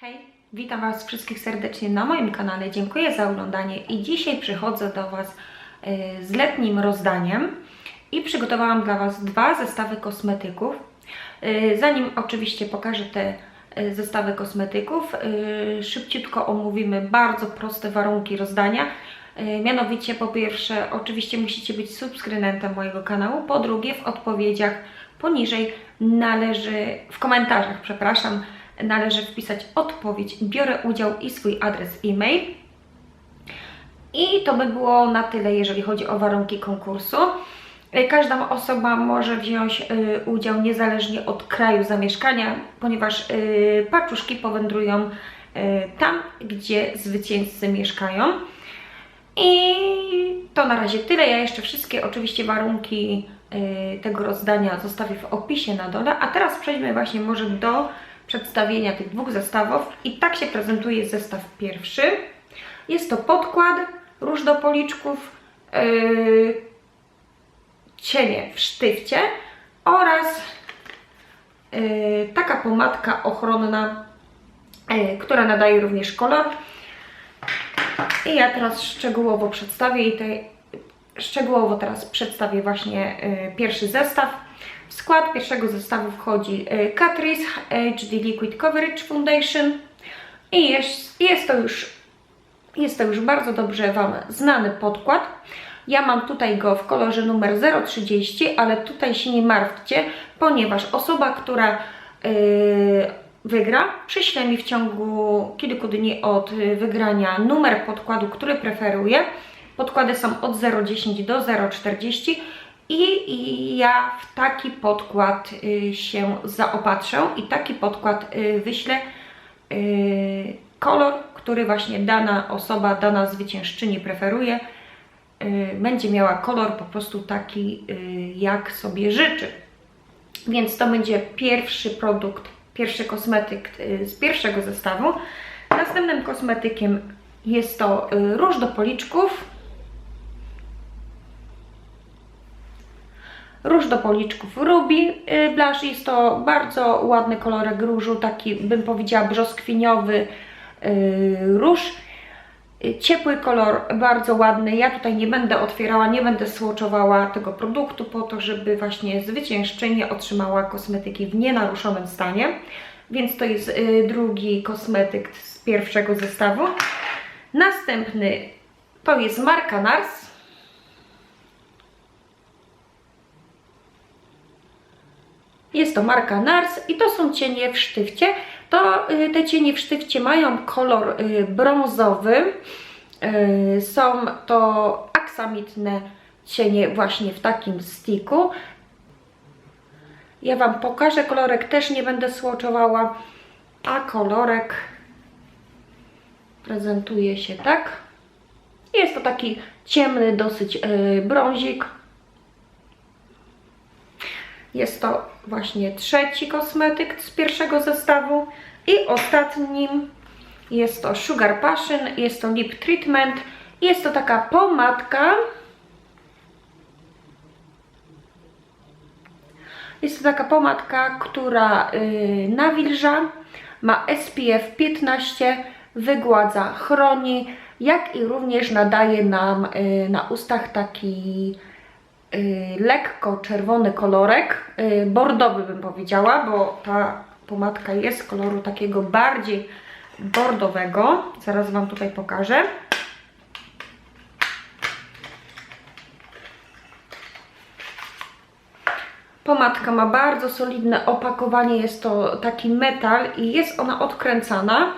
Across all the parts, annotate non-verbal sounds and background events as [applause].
Hej, witam Was wszystkich serdecznie na moim kanale. Dziękuję za oglądanie i dzisiaj przychodzę do Was y, z letnim rozdaniem i przygotowałam dla Was dwa zestawy kosmetyków. Y, Zanim oczywiście pokażę te y, zestawy kosmetyków, szybciutko omówimy bardzo proste warunki rozdania. Mianowicie po pierwsze, oczywiście musicie być subskrybentem mojego kanału, po drugie w odpowiedziach poniżej należy, w komentarzach, przepraszam, należy wpisać odpowiedź, biorę udział i swój adres e-mail. I to by było na tyle, jeżeli chodzi o warunki konkursu. Y, Każda osoba może wziąć y, udział niezależnie od kraju zamieszkania, ponieważ y, paczuszki powędrują tam, gdzie zwycięzcy mieszkają. I to na razie tyle. Ja jeszcze wszystkie oczywiście warunki tego rozdania zostawię w opisie na dole. A teraz przejdźmy właśnie może do przedstawienia tych dwóch zestawów. I tak się prezentuje zestaw pierwszy. Jest to podkład, róż do policzków, yy, cienie w sztywcie oraz yy, taka pomadka ochronna, yy, która nadaje również kolor. I ja teraz szczegółowo przedstawię i tej, szczegółowo teraz przedstawię właśnie y, pierwszy zestaw. W skład pierwszego zestawu wchodzi y, Catrice HD Liquid Coverage Foundation i jest, jest to już jest to już bardzo dobrze Wam znany podkład. Ja mam tutaj go w kolorze numer 030, ale tutaj się nie martwcie, ponieważ osoba, która yy, wygra, przyśle mi w ciągu kilku dni od y, wygrania numer podkładu, który preferuje. Podkłady są od 0,10 do 0,40 i, ja w taki podkład y, się zaopatrzę i taki podkład y, wyślę y, kolor, który właśnie dana osoba, dana zwyciężczyni preferuje, będzie miała kolor po prostu taki, jak sobie życzy. Więc to będzie pierwszy produkt, pierwszy kosmetyk z pierwszego zestawu. Następnym kosmetykiem jest to róż do policzków. Róż do policzków Ruby y, Blush. Jest to bardzo ładny kolorek różu, taki bym powiedziała brzoskwiniowy y, róż. Y, Ciepły kolor, bardzo ładny. Ja tutaj nie będę otwierała, nie będę słoczowała tego produktu po to, żeby właśnie zwyciężczyni otrzymała kosmetyki w nienaruszonym stanie. Więc to jest drugi kosmetyk z pierwszego zestawu. Następny to jest marka Nars. Jest to marka Nars i to są cienie w sztywcie. To y, te cienie w sztywcie mają kolor y, brązowy. Y, Są to aksamitne cienie właśnie w takim sticku. Ja Wam pokażę kolorek, też nie będę słoczowała, a kolorek prezentuje się tak. Jest to taki ciemny dosyć brązik. Jest to właśnie trzeci kosmetyk z pierwszego zestawu i ostatnim jest to Sugar Passion, jest to Lip Treatment. Jest to taka pomadka. Jest to taka pomadka, która yy, nawilża, ma SPF 15, wygładza, chroni, jak i również nadaje nam yy, na ustach taki lekko czerwony kolorek, yy, bordowy bym powiedziała, bo ta pomadka jest koloru takiego bardziej bordowego. Zaraz Wam tutaj pokażę. Pomadka ma bardzo solidne opakowanie, jest to taki metal i jest ona odkręcana.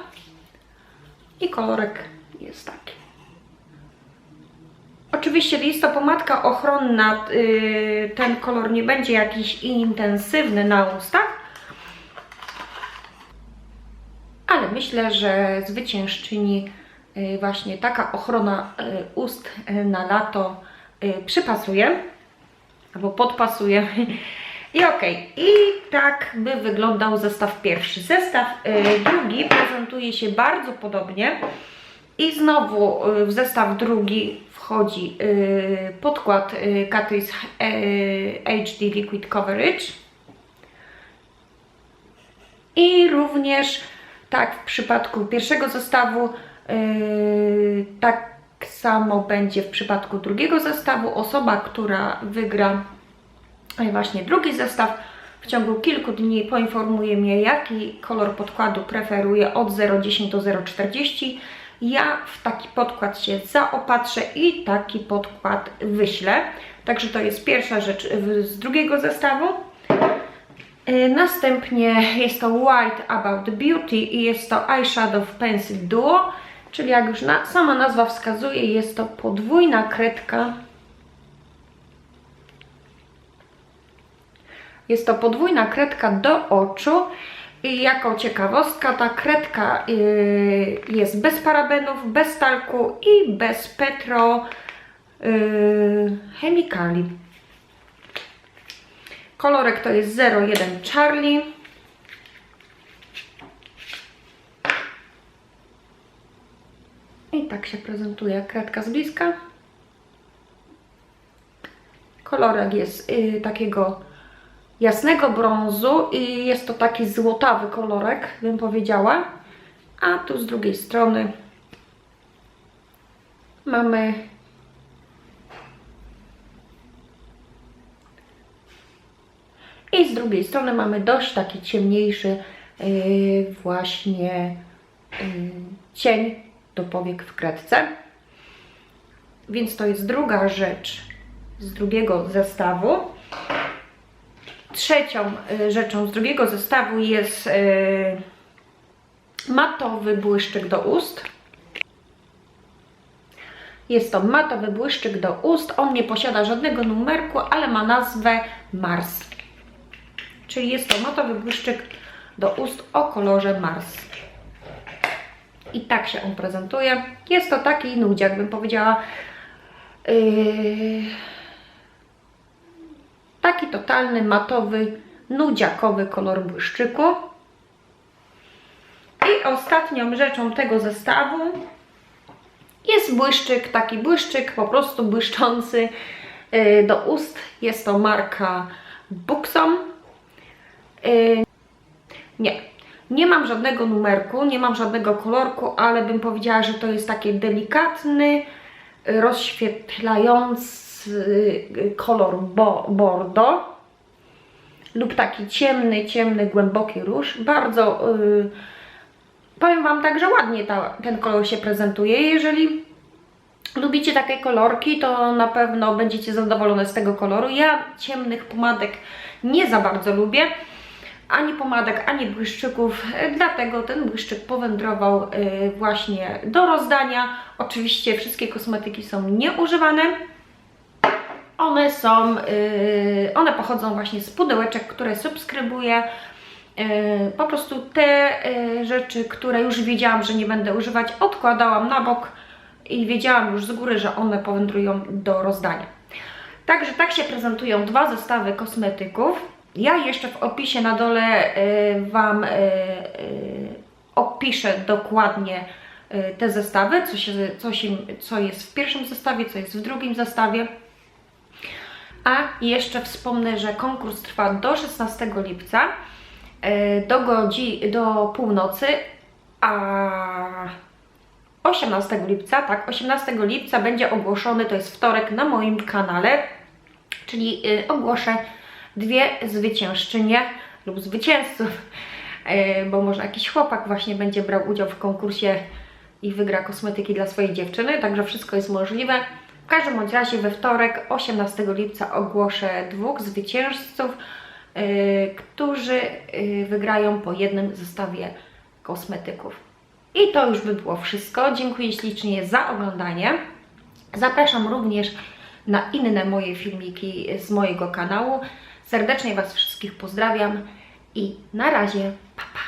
I kolorek jest taki. Oczywiście jest to pomadka ochronna, yy, ten kolor nie będzie jakiś intensywny na ustach, ale myślę, że zwyciężczyni yy, właśnie taka ochrona yy, ust na lato przypasuje albo podpasuje. [laughs] I okej, i tak by wyglądał zestaw pierwszy. Zestaw y, drugi prezentuje się bardzo podobnie i znowu y, w zestaw drugi wchodzi y, podkład Catrice y, HD Liquid Coverage i również tak w przypadku pierwszego zestawu, tak samo będzie w przypadku drugiego zestawu. Osoba, która wygra właśnie drugi zestaw, w ciągu kilku dni poinformuje mnie, jaki kolor podkładu preferuje od 0,10 do 0,40. Ja w taki podkład się zaopatrzę i taki podkład wyślę. Także to jest pierwsza rzecz z drugiego zestawu. Y, Następnie jest to White About Beauty i jest to Eyeshadow Pencil Duo, czyli jak już na, sama nazwa wskazuje, jest to podwójna kredka. Jest to podwójna kredka do oczu i jako ciekawostka ta kredka y, jest bez parabenów, bez talku i bez petro y, chemikali. Kolorek to jest 01 Charlie. I tak się prezentuje kredka z bliska. Kolorek jest y, takiego jasnego brązu i jest to taki złotawy kolorek, bym powiedziała. A tu z drugiej strony mamy I z drugiej strony mamy dość taki ciemniejszy yy, właśnie yy, cień do powiek w kredce. Więc to jest druga rzecz z drugiego zestawu. Trzecią y, rzeczą z drugiego zestawu jest y, matowy błyszczyk do ust. Jest to matowy błyszczyk do ust. On nie posiada żadnego numerku, ale ma nazwę Mars. Czyli jest to matowy błyszczyk do ust o kolorze Mars. I tak się on prezentuje. Jest to taki nudziak, bym powiedziała. Yy, taki totalny, matowy, nudziakowy kolor błyszczyku. I ostatnią rzeczą tego zestawu jest błyszczyk, taki błyszczyk po prostu błyszczący yy, do ust. Jest to marka Buxom. Yy, nie, nie mam żadnego numerku, nie mam żadnego kolorku, ale bym powiedziała, że to jest taki delikatny, rozświetlający kolor bo bordo lub taki ciemny, ciemny, głęboki róż. Bardzo, yy, powiem Wam tak, że ładnie ta, ten kolor się prezentuje. Jeżeli lubicie takie kolorki, to na pewno będziecie zadowolone z tego koloru. Ja ciemnych pomadek nie za bardzo lubię ani pomadek, ani błyszczyków, dlatego ten błyszczyk powędrował y, właśnie do rozdania. Oczywiście wszystkie kosmetyki są nieużywane. One są, y, one pochodzą właśnie z pudełeczek, które subskrybuję. Y, Po prostu te rzeczy, które już wiedziałam, że nie będę używać, odkładałam na bok i wiedziałam już z góry, że one powędrują do rozdania. Także tak się prezentują dwa zestawy kosmetyków. Ja jeszcze w opisie na dole y, Wam y, y, opiszę dokładnie y, te zestawy, co, się, co, się, co jest w pierwszym zestawie, co jest w drugim zestawie. A jeszcze wspomnę, że konkurs trwa do 16 lipca y, do, godzi, do północy, a 18 lipca, tak, 18 lipca będzie ogłoszony, to jest wtorek na moim kanale, czyli y, ogłoszę dwie zwyciężczynie lub zwycięzców, e, bo może jakiś chłopak właśnie będzie brał udział w konkursie i wygra kosmetyki dla swojej dziewczyny, także wszystko jest możliwe. Każdym bądź razie we wtorek 18 lipca ogłoszę dwóch zwycięzców, e, którzy e, wygrają po jednym zestawie kosmetyków. I to już by było wszystko. Dziękuję ślicznie za oglądanie. Zapraszam również na inne moje filmiki z mojego kanału. Serdecznie Was wszystkich pozdrawiam i na razie, pa pa!